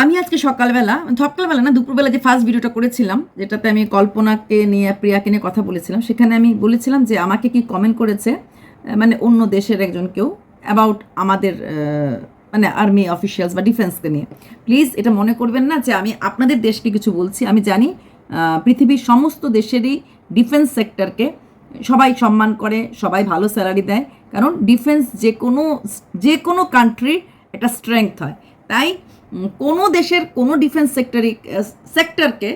আমি আজকে সকালবেলা সকালবেলা না, দুপুরবেলা যে ফার্স্ট ভিডিওটা করেছিলাম, যেটাতে আমি কল্পনাকে নিয়ে, প্রিয়াকে নিয়ে কথা বলেছিলাম, সেখানে আমি বলেছিলাম যে আমাকে কি কমেন্ট করেছে মানে অন্য দেশের একজন কেউ অ্যাবাউট আমাদের মানে আর্মি অফিসিয়ালস বা ডিফেন্সকে নিয়ে। প্লিজ এটা মনে করবেন না যে আমি আপনাদের দেশকে কিছু বলছি, আমি জানি পৃথিবীর সমস্ত দেশেরই ডিফেন্স সেক্টরকে সবাই সম্মান করে, সবাই ভালো স্যালারি দেয়, কারণ ডিফেন্স যে কোনো যে কোনো কান্ট্রির একটা স্ট্রেংথ হয়। তাই কোনো দেশের কোনো ডিফেন্স সেক্টরই সেক্টরকে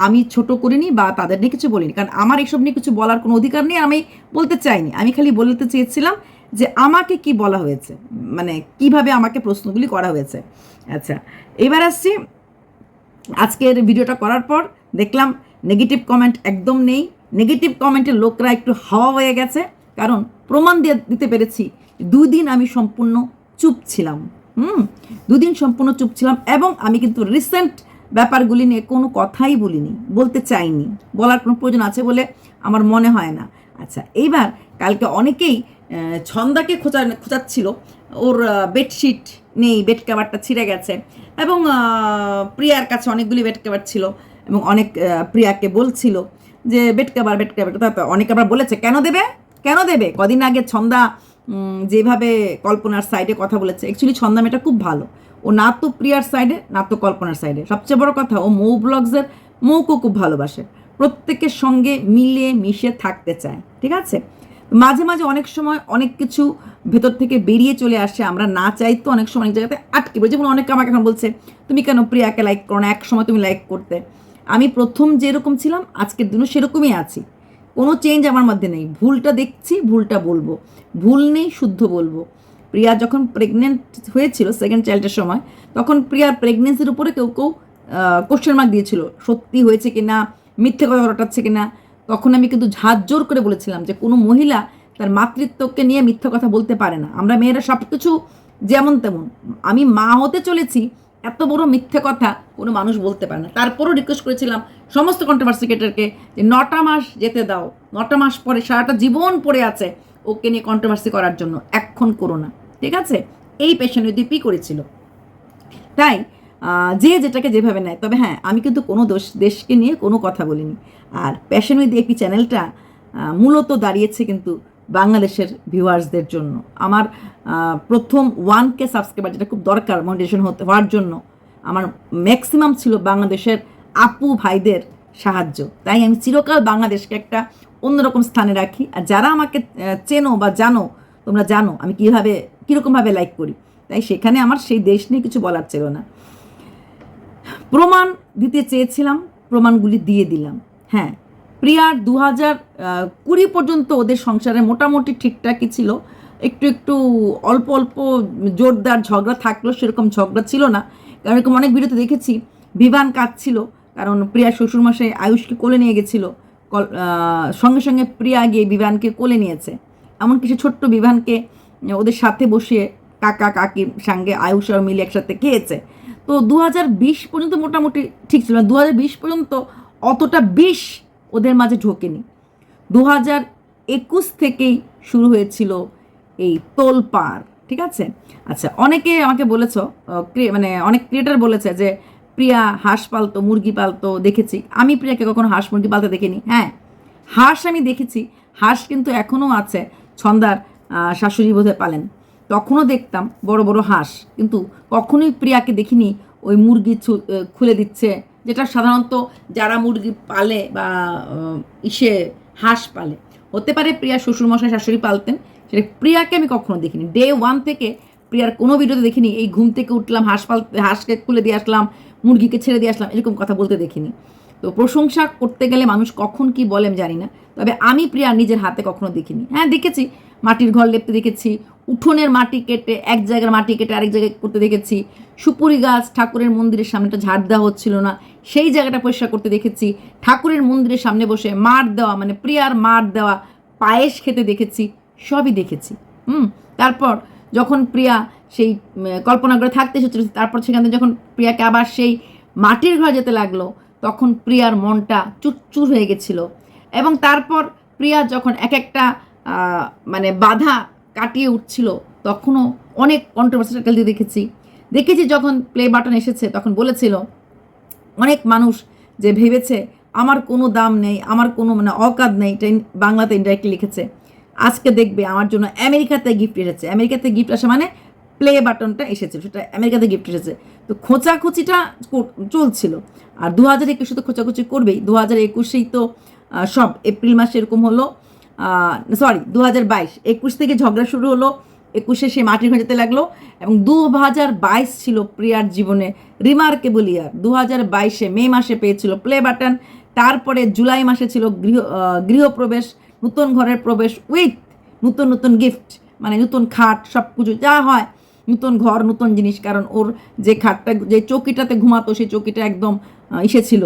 আমি ছোট করিনি বা তাদের নিয়ে কিছু বলিনি। কারণ আমার এইসব নিয়ে কিছু বলার কোনো অধিকার নেই, আমি বলতে চাইনি। আমি খালি বলতে চেয়েছিলাম যে আমাকে কি বলা হয়েছে মানে কীভাবে আমাকে প্রশ্নগুলি করা হয়েছে। আচ্ছা এবার আসছি। আজকের ভিডিওটা করার পর দেখলাম নেগেটিভ কমেন্ট একদম নেই। নেগেটিভ কমেন্টের লোকরা একটু হাওয়া হয়ে গেছে। কারণ প্রমাণ দিয়ে দিতে পেরেছি দুই দিন আমি সম্পূর্ণ চুপ ছিলাম। হুম, দুদিন সম্পূর্ণ চুপ ছিলাম এবং আমি কিন্তু রিসেন্ট ব্যাপারগুলি নিয়ে কোনো কথাই বলিনি, বলতে চাইনি। বলার কোনো প্রয়োজন আছে বলে আমার মনে হয় না। আচ্ছা এইবার কালকে অনেকেই ছন্দাকে খোঁচা, খোঁচাচ্ছিল। ওর বেডশিট নেই বেড কাভারটা ছিঁড়ে গেছে এবং প্রিয়ার কাছে অনেকগুলি বেড কাভার ছিল এবং অনেক প্রিয়াকে বলছিল যে বেড কাভার বেড কাভার অনেকে আবার বলেছে, কেন দেবে? কেন দেবে? কদিন আগে ছন্দা যেভাবে কল্পনার সাইডে কথা বলেছে অ্যাকচুয়ালি ছন্দা মেয়েটা খুব ভালো। ও না তো প্রিয়ার সাইডে না তো কল্পনার সাইডে সবচেয়ে বড় কথা, ও মৌ ব্লগসের মৌকে খুব ভালোবাসে। প্রত্যেকের সঙ্গে মিলে মিশে থাকতে চায়, ঠিক আছে? মাঝে মাঝে অনেক সময় অনেক কিছু ভেতর থেকে বেরিয়ে চলে আসে, আমরা না চাইতো অনেক সময় অনেক জায়গাতে আটকে পড়ি। যেমন অনেকে আমাকে এখন বলছে, তুমি কেন প্রিয়াকে লাইক করো না? এক সময় তুমি লাইক করতে। আমি প্রথম যেরকম ছিলাম, আজকের দিনও সেরকমই আছি। কোনো চেঞ্জ আমার মধ্যে নেই। ভুলটা দেখছি, ভুলটা বলব। ভুল নেই, শুদ্ধ বলব। প্রিয়া যখন প্রেগনেন্ট হয়েছিল সেকেন্ড চাইল্ডের সময়, তখন প্রিয়ার প্রেগনেন্সির উপরে কেউ কেউ কোশ্চেন মার্ক দিয়েছিল, সত্যি হয়েছে কি না মিথ্যে কথা রটাচ্ছে কি না তখন আমি কিন্তু ঝাঁঝ জোর করে বলেছিলাম যে কোনো মহিলা তার মাতৃত্বকে নিয়ে মিথ্যা কথা বলতে পারে না। আমরা মেয়েরা সব কিছু যেমন তেমন। আমি মা হতে চলেছি এত বড় মিথ্যে কথা কোনো মানুষ বলতে পারে না। তারপরও রিকোয়েস্ট করেছিলাম সমস্ত কন্ট্রোভার্সি ক্রিয়েটারকে যে নটা মাস যেতে দাও, নটা মাস পরে সারাটা জীবন পড়ে আছে ওকে নিয়ে কন্ট্রোভার্সি করার জন্য। এখন করো না। ঠিক আছে? এই পেশেন্ট দীপই করেছিল। তাই যে যেটাকে যেভাবে নেয়। তবে হ্যাঁ আমি কিন্তু কোনো দোষ, দেশকে নিয়ে কোনো কথা বলিনি। আর প্যাশন উইথ একটি চ্যানেলটা মূলত দাঁড়িয়েছে কিন্তু বাংলাদেশের ভিউয়ার্সদের জন্য। আমার প্রথম ওয়ান কে সাবস্ক্রাইবার যেটা খুব দরকার মনিটেশন হতে হওয়ার জন্য, আমার ম্যাক্সিমাম ছিল বাংলাদেশের আপু ভাইদের সাহায্য। তাই আমি চিরকাল বাংলাদেশকে একটা অন্যরকম স্থানে রাখি। আর যারা আমাকে চেনো বা জানো, তোমরা জানো আমি কীভাবে, কীরকমভাবে লাইক করি। তাই সেখানে আমার সেই দেশ নিয়ে কিছু বলার ছিল না। প্রমাণ দিতে চেয়েছিলাম, প্রমাণগুলি দিয়ে দিলাম। হ্যাঁ প্রিয়ার দু হাজার কুড়ি পর্যন্ত ওদের সংসারে মোটামুটি ঠিকঠাকই ছিল। একটু একটু অল্প অল্প জোরদার ঝগড়া থাকলেও সেরকম ঝগড়া ছিল না। কারণ এরকম অনেক ভিডিওতে দেখেছি, বিভান কাঁদছিল, কারণ প্রিয়ার শ্বশুরমশাই আয়ুষকে কোলে নিয়ে গেছিল। কল- সঙ্গে সঙ্গে প্রিয়া গিয়ে বিভানকে কোলে নিয়েছে। এমন কিছু ছোট্ট বিভানকে ওদের সাথে বসিয়ে কাকা কাকির সঙ্গে আয়ুষ আর মিলে একসাথে খেয়েছে। তো দু পর্যন্ত মোটামুটি ঠিক ছিল দু পর্যন্ত অতটা বিষ ওদের মাঝে ঢোকেনি। দু হাজার একুশ থেকেই শুরু হয়েছিল এই তোলপাড়, ঠিক আছে? আচ্ছা অনেকে আমাকে বলেছ মানে অনেক ক্রিয়েটার বলেছে যে, প্রিয়া, হাঁস পালতো, মুরগি পালতো, দেখেছি। আমি প্রিয়াকে কখনো হাঁস, মুরগি পালতে দেখিনি। হ্যাঁ হাঁস আমি দেখেছি। হাঁস কিন্তু এখনও আছে। ছন্দার শাশুড়ি বোধে পালেন। তখনও দেখতাম বড় বড় হাঁস। কিন্তু কখনোই প্রিয়াকে দেখিনি। ওই মুরগি খুলে দিচ্ছে যেটা সাধারণত যারা মুরগি পালে বা ইসে হাঁস পালে। হতে পারে প্রিয়া শ্বশুরমশাই, শাশুড়ি পালতেন। সেটা প্রিয়াকে আমি কখনো দেখিনি। ডে ওয়ান থেকে প্রিয়ার কোনো ভিডিওতে দেখিনি। এই ঘুম থেকে উঠলাম, হাঁস পাল হাঁসকে খুলে দিয়ে আসলাম, মুরগিকে ছেড়ে দিয়ে আসলাম, এরকম কথা বলতে দেখিনি। তো প্রশংসা করতে গেলে মানুষ কখন কি বলে আমি জানি না। তবে আমি প্রিয়া নিজের হাতে কখনো দেখিনি। হ্যাঁ দেখেছি। মাটির ঘর লেপতে দেখেছি, উঠোনের মাটি কেটে এক জায়গার মাটি কেটে আরেক জায়গায় করতে দেখেছি, সুপুরি গাছ ঠাকুরের মন্দিরের সামনেটা ঝাড় দেওয়া হচ্ছিল না, সেই জায়গাটা পরিষ্কার করতে দেখেছি, ঠাকুরের মন্দিরের সামনে বসে মার দেওয়া মানে প্রিয়ার মার দেওয়া, পায়েস খেতে দেখেছি, সবই দেখেছি, হুম, তারপর যখন প্রিয়া সেই কল্পনা করে থাকতে এসেছিল, তারপর সেখান থেকে যখন প্রিয়াকে আবার সেই মাটির ঘরে যেতে লাগল, তখন প্রিয়ার মনটা চুরচুর হয়ে গেছিল, এবং তারপর প্রিয়া যখন এক একটা মানে বাধা কাটিয়ে উঠছিল, তখনও অনেক কন্ট্রোভার্সিটাল দিয়ে দেখেছি। দেখেছি যখন প্লে বাটন এসেছে, তখন বলেছিল, অনেক মানুষ যে ভেবেছে, আমার কোনো দাম নেই, আমার কোনো মানে অকাদ নেই এটা বাংলাতে ইনডাইরেক্টলি লিখেছে। আজকে দেখবে আমার জন্য আমেরিকাতে গিফট এসেছে। আমেরিকাতে গিফট আসে মানে প্লে বাটনটা এসেছে, সেটা আমেরিকাতে গিফট এসেছে। তো খোঁচাখুচিটা চলছিল। আর দু হাজার একুশে তো খোঁচাখুচি করবেই। দু হাজার একুশেই তো সব এপ্রিল মাসে এরকম হলো। সরি দু হাজার বাইশ। একুশ থেকে ঝগড়া শুরু হলো একুশে সে মাটির যেতে লাগল এবং দু হাজার বাইশ ছিল প্রিয়ার জীবনে রিমার্কেবল ইয়ার দু হাজার বাইশে মে মাসে পেয়েছিল প্লে বাটন তারপরে জুলাই মাসে ছিল গৃহ গৃহপ্রবেশ নতুন ঘরের প্রবেশ উইথ নতুন নতুন গিফট মানে নতুন খাট সব কিছু যা হয় নতুন ঘর নতুন জিনিস কারণ ওর যে খাটটা যে চৌকিটাতে ঘুমাতো সেই চৌকিটা একদম আহ, ইসে ছিল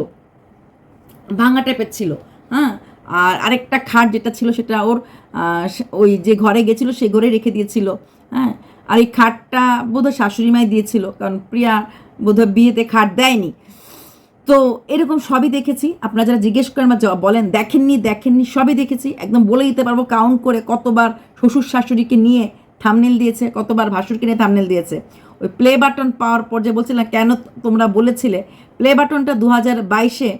ভাঙা টাইপের ছিল হ্যাঁ? আর আরেকটা খাট যেটা ছিল সেটা ওর ওই যে ঘরে গেছিল সেই ঘরে রেখে দিয়েছিল হ্যাঁ? আর এই খাটটা বোধহয় শাশুড়ি মাই দিয়েছিল, কারণ প্রিয়া বোধহয় বিয়েতে খাট দেয়নি। তো এরকম সবই দেখেছি। আপনারা যারা জিজ্ঞেস করেন বা বলেন, দেখেননি দেখেননি, সবই দেখেছি। একদম বলে দিতে পারব, কাউন্ট করে কতবার শ্বশুর শাশুড়িকে নিয়ে থামনেল দিয়েছে, কতবার ভাসুরকে নিয়ে থামনেল দিয়েছে। ওই প্লে বাটন পাওয়ার পর যে বলছিলাম, কেন তোমরা বলেছিলে প্লে বাটনটা দু হাজার বাইশে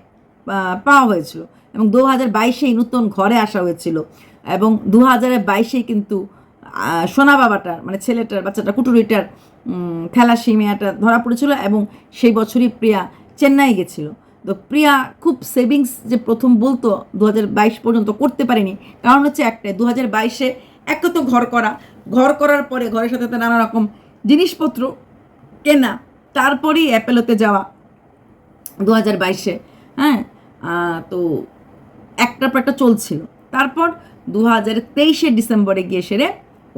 পাওয়া হয়েছিল। এবং দু হাজার বাইশেই নতুন ঘরে আসা হয়েছিল। এবং দু হাজার বাইশেই কিন্তু সোনা বাবাটার মানে ছেলেটার বাচ্চাটা কুটুরিটার থ্যালাসিমিয়াটা ধরা পড়েছিল এবং সেই বছরই প্রিয়া চেন্নাই গেছিল। তো প্রিয়া খুব সেভিংস যে প্রথম বলতো দু হাজার বাইশ পর্যন্ত করতে পারেনি। কারণ হচ্ছে একটাই দু হাজার বাইশে এক তো ঘর করা। ঘর করার পরে ঘরের সাথে নানা রকম জিনিসপত্র কেনা, তারপরেই অ্যাপেলোতে যাওয়া দু হাজার বাইশে। হ্যাঁ তো একটা পর একটা চলছিল। তারপর দু হাজার তেইশে ডিসেম্বরে গিয়ে সেরে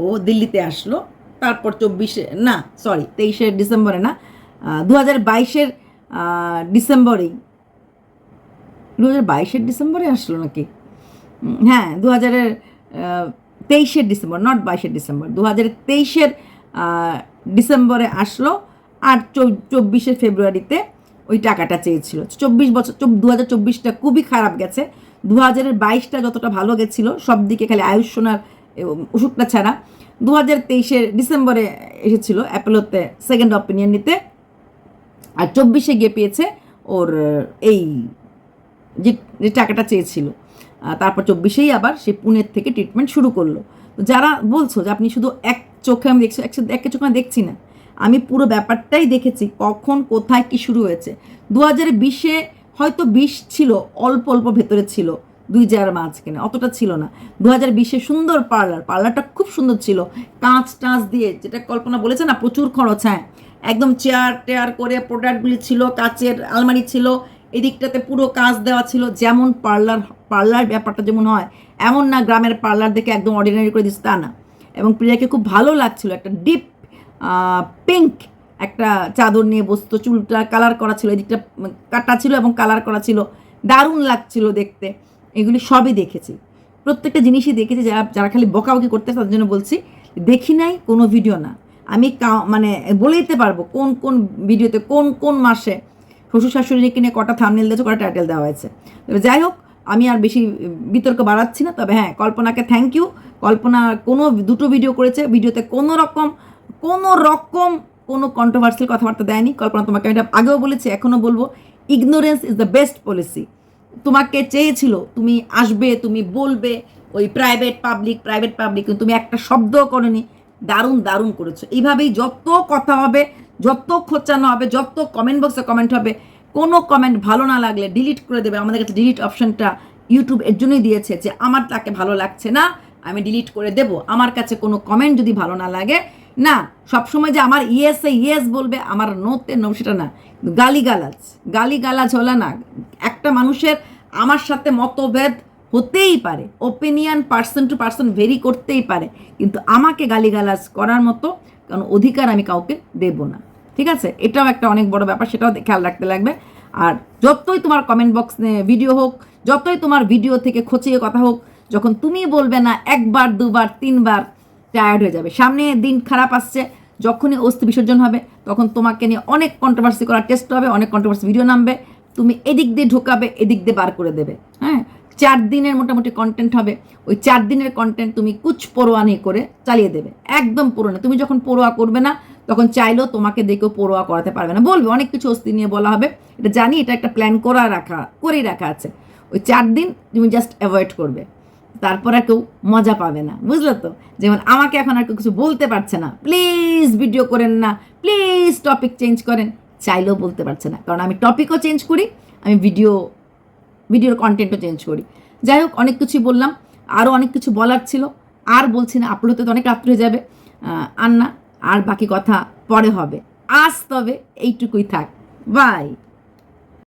ও দিল্লিতে আসলো। তারপর চব্বিশে, না সরি তেইশে ডিসেম্বরে না দু হাজার বাইশের ডিসেম্বরেই। দু হাজার বাইশের ডিসেম্বরে আসলো নাকি? হ্যাঁ দু হাজারের তেইশের ডিসেম্বর নট বাইশের ডিসেম্বর দু হাজার তেইশের ডিসেম্বরে আসলো আর চব্বিশে ফেব্রুয়ারিতে ওই টাকাটা চেয়েছিল। চব্বিশ বছর দু হাজার চব্বিশটা খুবই খারাপ গেছে। দু হাজারের বাইশটা যতটা ভালো গেছিল, সব দিকে খালি আয়ুষ সোনার ওষুধটা ছাড়া। দু হাজার তেইশের ডিসেম্বরে এসেছিল অ্যাপেলোতে সেকেন্ড অপিনিয়ন নিতে। আর চব্বিশে গিয়ে পেয়েছে ওর, এই, যে যে টাকাটা চেয়েছিল। তারপর চব্বিশেই আবার সে পুনের থেকে ট্রিটমেন্ট শুরু করল। তো যারা বলছো যে আপনি শুধু এক চোখে আমি দেখছি এক এক চোখে আমি দেখছি না, আমি পুরো ব্যাপারটাই দেখেছি কখন, কোথায়, কি শুরু হয়েছে। দু হাজার বিশে হয়তো বিষ ছিল, অল্প অল্প ভেতরে ছিল, দুই জার মাঝখানে, অতটা ছিল না। দু হাজার বিশে সুন্দর পার্লার পার্লারটা খুব সুন্দর ছিল। কাঁচ টাঁচ দিয়ে, যেটা কল্পনা বলেছে না, প্রচুর খরচ হ্যাঁ। একদম চেয়ার টেয়ার করে প্রোডাক্টগুলি ছিল, কাচের আলমারি ছিল, এদিকটাতে পুরো কাজ দেওয়া ছিল, যেমন পার্লার পার্লার ব্যাপারটা যেমন হয়, এমন না গ্রামের পার্লার দেখে একদম অর্ডিনারি করে দিচ্ছে তা না। এবং প্রিয়াকে খুব ভালো লাগছিল একটা ডিপ পিঙ্ক একটা চাদর নিয়ে বসতো, চুলটা কালার করা ছিল, এদিকটা কাটা ছিল এবং কালার করা ছিল, দারুণ লাগছিল দেখতে। এগুলি সবই দেখেছি। প্রত্যেকটা জিনিসই দেখেছি, যারা যারা খালি বকাবকি করতে তাদের জন্য বলছি, দেখি নাই, কোনো ভিডিও না। আমি মানে বলে দিতে পারব কোন কোন ভিডিওতে কোন কোন মাসে শ্বশুর শাশুড়িকে নিয়ে কটা থামনেল দিয়েছে, কটা টাইটেল দেওয়া হয়েছে। তবে যাই হোক, আমি আর বেশি বিতর্ক বাড়াচ্ছি না, তবে হ্যাঁ কল্পনাকে থ্যাংক ইউ কল্পনা কোনো দুটো ভিডিও করেছে ভিডিওতে কোনো রকম কোনো রকম কোনো কন্ট্রোভার্সিয়াল কথাবার্তা দেয়নি। কল্পনা, তোমাকে আমি এটা আগেও বলেছি, এখনও বলব। Ignorance is the best policy তোমাকে চেয়েছিল, তুমি আসবে, তুমি বলবে, ওই প্রাইভেট পাবলিক প্রাইভেট পাবলিক তুমি একটা শব্দও করনি। দারুণ দারুণ করেছ। এইভাবেই যত কথা হবে, যত খোঁচানো হবে, যত কমেন্ট বক্সে কমেন্ট হবে, কোনো কমেন্ট ভালো না লাগলে ডিলিট করে দেবে। আমাদের কাছে ডিলিট অপশনটা ইউটিউব এর জন্যই দিয়েছে যে, আমার তাকে ভালো লাগছে না, আমি ডিলিট করে দেব। আমার কাছে কোনো কমেন্ট যদি ভালো না লাগে না, সবসময় যে আমার ইয়েসে ইয়েস বলবে, আমার নোতে নো সেটা না। গালিগালাজ। গালিগালাজ হলে না, একটা মানুষের আমার সাথে মতভেদ হতেই পারে। Opinion person to person vary করতেই পারে। কিন্তু আমাকে গালিগালাজ করার মতো কারণ অধিকার আমি কাউকে দেব না। ঠিক আছে? এটাও একটা অনেক বড় ব্যাপার, সেটাও খেয়াল রাখতে লাগবে। আর যতই তোমার কমেন্ট বক্স ভিডিও হোক, যতই তোমার ভিডিও থেকে খচিয়ে কথা হোক, যখন তুমি বলবে না, একবার, দুবার, তিনবার টায়ার্ড হয়ে যাবে। সামনে দিন খারাপ আসছে, যখনই অস্থি বিসর্জন হবে, তখন তোমাকে নিয়ে অনেক কন্ট্রোভার্সি করার টেস্ট হবে, অনেক কন্ট্রোভার্সি ভিডিও নামবে, তুমি এদিক দিয়ে ঢোকাবে, এদিক দিয়ে বার করে দেবে হ্যাঁ? চার দিনের মোটামুটি কন্টেন্ট হবে, ওই চার দিনের কন্টেন্ট তুমি কুচ পরোয়া নিয়ে করে চালিয়ে দেবে, একদম পড়ো না তুমি যখন পড়োয়া করবে না, তখন চাইলেও তোমাকে দেখেও পড়োয়া করাতে পারবে না। বলবে, অনেক কিছু অস্থি নিয়ে বলা হবে, এটা জানি, এটা একটা প্ল্যান করা রাখা, করেই রাখা আছে। ওই চার দিন তুমি জাস্ট অ্যাভয়েড করবে। তারপর আর কেউ মজা পাবে না, বুঝলো তো? যেমন আমাকে এখন আর কেউ কিছু বলতে পারছে না। প্লিজ ভিডিও করেন না প্লিজ টপিক চেঞ্জ করেন, চাইলেও বলতে পারছে না। কারণ আমি টপিকও চেঞ্জ করি, আমি ভিডিও ভিডিওর কন্টেন্টও চেঞ্জ করি। যাই হোক, অনেক কিছুই বললাম আরও অনেক কিছু বলার ছিল। আর বলছি না আপলোড তো অনেক রাত্রে যাবে। আর না আর বাকি কথা পরে হবে। আজ তবে এইটুকুই থাক। বাই